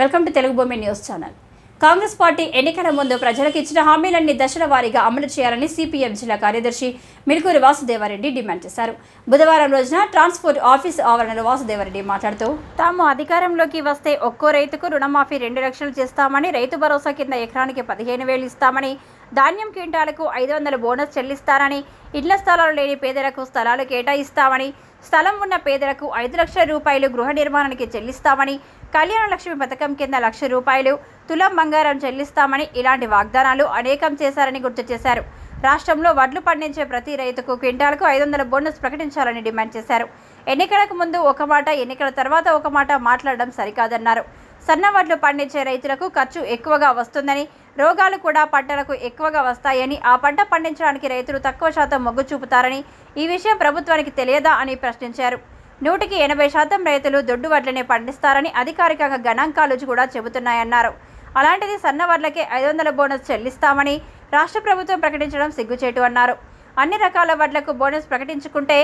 Welcome to Telugu భూమి news channel. Congress party ఎన్నికల ముందు ప్రజలకు ఇచ్చిన హామీలన్నీ దశల వారీగా అమలు చేయాలని సిపిఎం జిల్లా కార్యదర్శి మిల్కూరి వాసుదేవారెడ్డి డిమాండ్ చేశారు. బుధవారం రోజున ట్రాన్స్పోర్ట్ ఆఫీస్ ఆవరణలో వాసుదేవారెడ్డి మాట్లాడుతూ తాము అధికారంలోకి వస్తే ఒక్కో రైతుకు రుణమాఫీ రెండు లక్షలు చేస్తామని రైతు భరోసా కింద ఎకరానికి పదిహేను వేలు ఇస్తామని ధాన్యం క్వింటాలకు ఐదు వందల బోనస్ చెల్లిస్తారని ఇళ్ళ స్థలాలు లేని పేదలకు స్థలాలు కేటాయిస్తామని స్థలం ఉన్న పేదలకు ఐదు లక్షల రూపాయలు గృహ నిర్మాణానికి చెల్లిస్తామని కళ్యాణ లక్ష్మి పథకం కింద లక్ష రూపాయలు తులం బంగారం చెల్లిస్తామని ఇలాంటి వాగ్దానాలు అనేకం చేశారని గుర్తు చేశారు. రాష్ట్రంలో వడ్లు పండించే ప్రతి రైతుకు క్వింటాలకు ఐదు వందల బోనస్ ప్రకటించాలని డిమాండ్ చేశారు. ఎన్నికలకు ముందు ఒక మాట ఎన్నికల తర్వాత ఒక మాట మాట్లాడడం సరికాదన్నారు. సన్న వడ్లు పండించే రైతులకు ఖర్చు ఎక్కువగా వస్తుందని రోగాలు కూడా పంటలకు ఎక్కువగా వస్తాయని ఆ పంట పండించడానికి రైతులు తక్కువ శాతం మొగ్గు చూపుతారని ఈ విషయం ప్రభుత్వానికి తెలియదా అని ప్రశ్నించారు. నూటికి ఎనభై శాతం రైతులు దొడ్డు వడ్లనే పండిస్తారని అధికారికంగా గణాంకాలు కూడా చెబుతున్నాయన్నారు. అలాంటిది సన్న వడ్లకే ఐదు వందల బోనస్ చెల్లిస్తామని రాష్ట్ర ప్రభుత్వం ప్రకటించడం సిగ్గుచేటు అన్నారు. అన్ని రకాల వడ్లకు బోనస్ ప్రకటించుకుంటే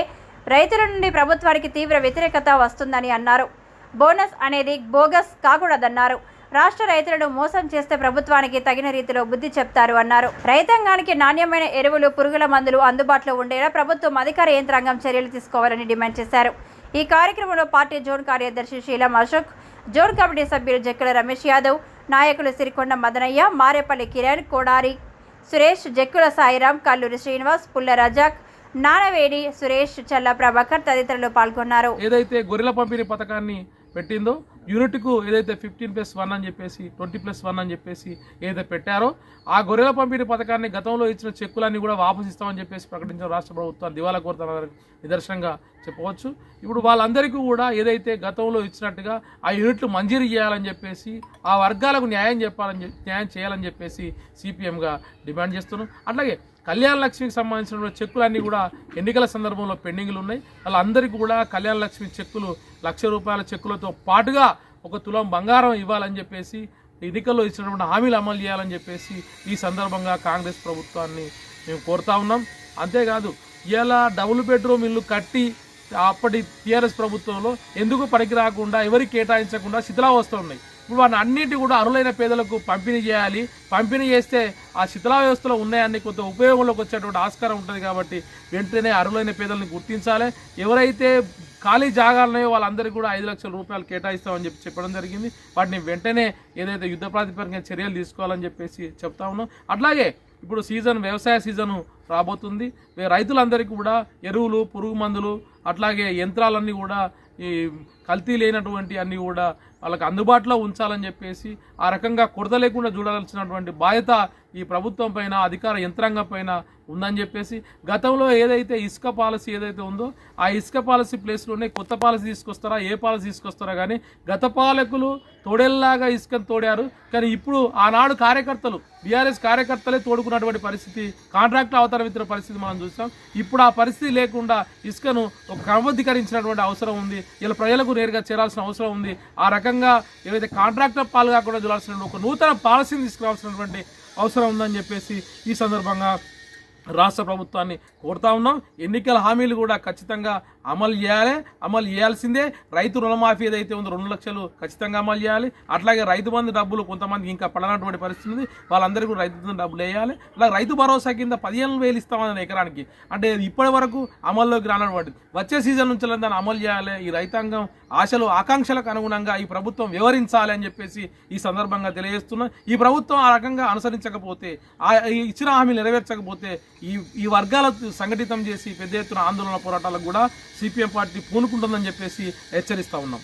రైతుల నుండి ప్రభుత్వానికి తీవ్ర వ్యతిరేకత వస్తుందని అన్నారు. బోనస్ అనేది బోగస్ కాకూడదన్నారు. రాష్ట్ర రైతులను మోసం చేస్తే ప్రభుత్వానికి తగిన రీతిలో బుద్ధి చెప్తారు అన్నారు. రైతాంగానికి నాణ్యమైన ఎరువులు పురుగుల మందులు అందుబాటులో ఉండేలా ప్రభుత్వం అధికార యంత్రాంగం చర్యలు తీసుకోవాలని డిమాండ్ చేశారు. ఈ కార్యక్రమంలో పార్టీ జోన్ కార్యదర్శి శీలం అశోక్ జోన్ కమిటీ సభ్యులు జక్కల రమేష్ యాదవ్ నాయకులు సిరికొండ మదనయ్య మారేపల్లి కిరణ్ కోడారి సురేష్ జక్కుల సాయిరాం కల్లూరి శ్రీనివాస్ పుల్ల రజాక్ నానవేడి సురేష్ చల్ల ప్రభాకర్ తదితరులు పాల్గొన్నారు. ఏదైతే గొర్రెల పంపిణీ పథకాన్ని పెట్టిందో యూనిట్కు ఏదైతే ఫిఫ్టీన్ ప్లస్ వన్ అని చెప్పేసి ట్వంటీ ప్లస్ వన్ అని చెప్పేసి ఏదైతే పెట్టారో ఆ గొర్రెల పంపిణీ పథకాన్ని గతంలో ఇచ్చిన చెక్కులన్నీ కూడా వాపసు ఇస్తామని చెప్పేసి ప్రకటించిన రాష్ట్ర ప్రభుత్వం దివాలా కోరుతున్న నిదర్శనంగా చెప్పవచ్చు. ఇప్పుడు వాళ్ళందరికీ కూడా ఏదైతే గతంలో ఇచ్చినట్టుగా ఆ యూనిట్లు మంజూరు చేయాలని చెప్పేసి ఆ వర్గాలకు న్యాయం చెప్పాలని న్యాయం చేయాలని చెప్పేసి సిపిఎంగా డిమాండ్ చేస్తున్నాం. అట్లాగే కళ్యాణ లక్ష్మికి సంబంధించిన చెక్కులన్నీ కూడా ఎన్నికల సందర్భంలో పెండింగ్లు ఉన్నాయి. వాళ్ళందరికీ కూడా కళ్యాణ లక్ష్మి చెక్కులు లక్ష రూపాయల చెక్కులతో పాటుగా ఒక తులం బంగారం ఇవ్వాలని చెప్పేసి ఎన్నికల్లో ఇచ్చినటువంటి హామీలు అమలు చేయాలని చెప్పేసి ఈ సందర్భంగా కాంగ్రెస్ ప్రభుత్వాన్ని మేము కోరుతా ఉన్నాం. అంతేకాదు ఇలా డబుల్ బెడ్రూమ్ ఇల్లు కట్టి అప్పటి టీఆర్ఎస్ ప్రభుత్వంలో ఎందుకు పనికి రాకుండా ఎవరికి కేటాయించకుండా శిథిలావస్థలు ఉన్నాయి. ఇప్పుడు వాటిని అన్నింటి కూడా అర్హులైన పేదలకు పంపిణీ చేయాలి. పంపిణీ చేస్తే ఆ శిథిలా వ్యవస్థలో ఉన్నాయని కొంత ఉపయోగంలోకి వచ్చేటువంటి ఆస్కారం ఉంటుంది కాబట్టి వెంటనే అర్హులైన పేదలను గుర్తించాలి. ఎవరైతే ఖాళీ జాగాలున్నాయో వాళ్ళందరికీ కూడా ఐదు లక్షల రూపాయలు కేటాయిస్తామని చెప్పి చెప్పడం జరిగింది. వాటిని వెంటనే ఏదైతే యుద్ధ ప్రాతిపదికన చర్యలు తీసుకోవాలని చెప్పేసి చెప్తా ఉన్నాం. అట్లాగే ఇప్పుడు సీజన్ వ్యవసాయ సీజను రాబోతుంది. రైతులందరికీ కూడా ఎరువులు పురుగు మందులు అట్లాగే యంత్రాలన్నీ కూడా ఈ కల్తీ లేనటువంటి అన్నీ కూడా వాళ్ళకి అందుబాటులో ఉంచాలని చెప్పేసి ఆ రకంగా కొరత లేకుండా చూడాల్సినటువంటి బాధ్యత ఈ ప్రభుత్వం పైన అధికార యంత్రాంగం పైన ఉందని చెప్పేసి గతంలో ఏదైతే ఇసుక పాలసీ ఏదైతే ఉందో ఆ ఇసుక పాలసీ ప్లేస్లోనే కొత్త పాలసీ తీసుకొస్తారా ఏ పాలసీ తీసుకొస్తారా కానీ గత పాలకులు తోడేల్లాగా ఇసుకను తోడారు. కానీ ఇప్పుడు ఆనాడు కార్యకర్తలు బీఆర్ఎస్ కార్యకర్తలే తోడుకున్నటువంటి పరిస్థితి కాంట్రాక్టర్ అవతరవిత్తిన పరిస్థితి మనం చూస్తాం ఇప్పుడు ఆ పరిస్థితి లేకుండా ఇసుకను ఒక క్రమబద్ధీకరించినటువంటి అవసరం ఉంది. ఇలా ప్రజలకు నేరుగా చేరాల్సిన అవసరం ఉంది. ఆ రకంగా ఏవైతే కాంట్రాక్టర్ పాలు కాకుండా చూడాల్సిన ఒక నూతన పాలసీని తీసుకురావాల్సినటువంటి అవసరం ఉందని చెప్పేసి ఈ సందర్భంగా రాష్ట్ర ప్రభుత్వాన్ని కోరుతా ఉన్నాం. ఎన్నికల హామీలు కూడా ఖచ్చితంగా అమలు చేయాలి అమలు చేయాల్సిందే. రైతు రుణమాఫీ ఏదైతే ఉందో రెండు లక్షలు ఖచ్చితంగా అమలు చేయాలి. అట్లాగే రైతు బంధు డబ్బులు కొంతమందికి ఇంకా పడనటువంటి పరిస్థితి ఉంది. వాళ్ళందరికీ కూడా రైతు బంధు డబ్బులు వేయాలి. అలాగే రైతు భరోసా కింద పదిహేను వేలు ఇస్తామని ఎకరానికి. అంటే ఇప్పటి వరకు అమల్లోకి రానటువంటిది వచ్చే సీజన్ నుంచి దాన్ని అమలు చేయాలి. ఈ రైతాంగం ఆశలు ఆకాంక్షలకు అనుగుణంగా ఈ ప్రభుత్వం వివరించాలి అని చెప్పేసి ఈ సందర్భంగా తెలియజేస్తున్నాం. ఈ ప్రభుత్వం ఆ రకంగా అనుసరించకపోతే ఇచ్చిన హామీలు నెరవేర్చకపోతే ఈ ఈ వర్గాల సంఘటితం చేసి పెద్ద ఎత్తున ఆందోళన పోరాటాలకు కూడా సిపిఎం పార్టీ పూనుకుంటుందని చెప్పేసి హెచ్చరిస్తా ఉన్నాం.